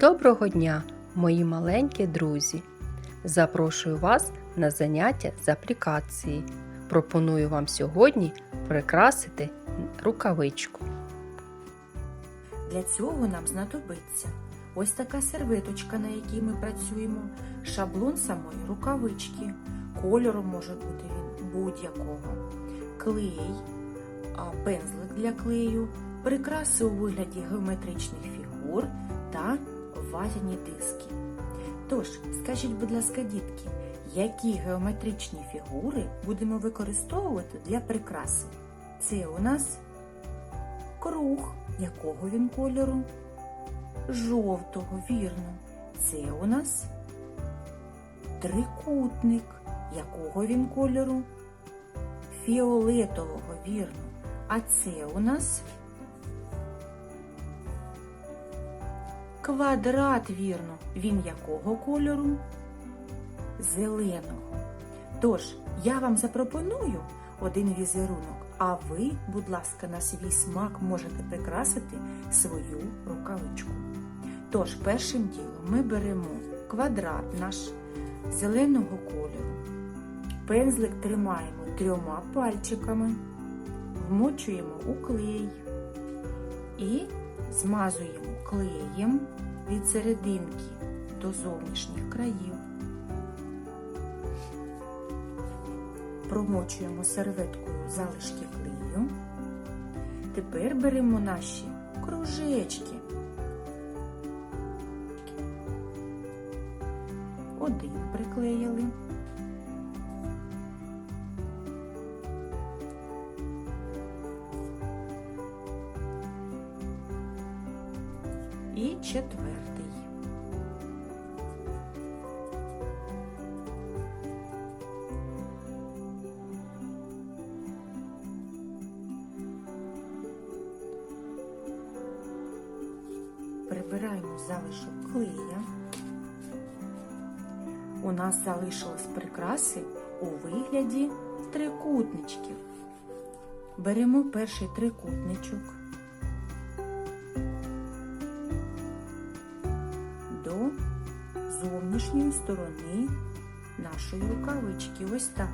Доброго дня, мої маленькі друзі! Запрошую вас на заняття з аплікації. Пропоную вам сьогодні прикрасити рукавичку. Для цього нам знадобиться ось така серветочка, на якій ми працюємо, шаблон самої рукавички, кольору може бути він будь-якого, клей, пензлик для клею, прикраси у вигляді геометричних фігур та ватяні диски. Тож, скажіть, будь ласка, дітки, які геометричні фігури будемо використовувати для прикраси? Це у нас круг, якого він кольору? Жовтого, вірно. Це у нас трикутник, якого він кольору? Фіолетового, вірно. А це у нас квадрат, вірно. Він якого кольору? Зеленого. Тож, я вам запропоную один візерунок, а ви, будь ласка, на свій смак можете прикрасити свою рукавичку. Тож, першим ділом ми беремо квадрат наш зеленого кольору. Пензлик тримаємо трьома пальчиками, вмочуємо у клей і змазуємо клеєм від серединки до зовнішніх країв. Промочуємо серветкою залишки клею. Тепер беремо наші кружечки. Один приклеїли. І четвертий. Прибираємо залишок клея. У нас залишилось прикраси у вигляді трикутничків. Беремо перший трикутничок. Зовнішньої сторони нашої рукавички. Ось так.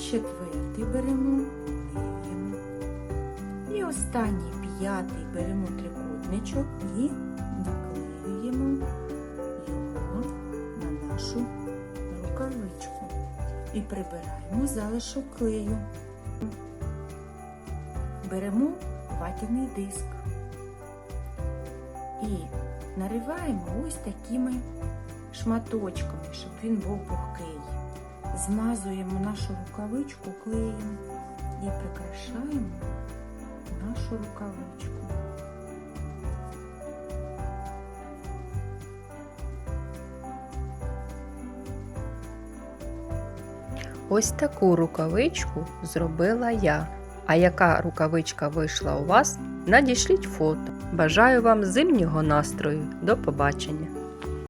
Четвертий беремо, клеїмо. І останній п'ятий беремо трикутничок і наклеюємо його на нашу рукавичку. І прибираємо залишок клею. Беремо ватяний диск і нариваємо ось такими шматочками, щоб він був пухкий. Змазуємо нашу рукавичку клеєм і прикрашаємо нашу рукавичку. Ось таку рукавичку зробила я. А яка рукавичка вийшла у вас? Надішліть фото. Бажаю вам зимнього настрою. До побачення!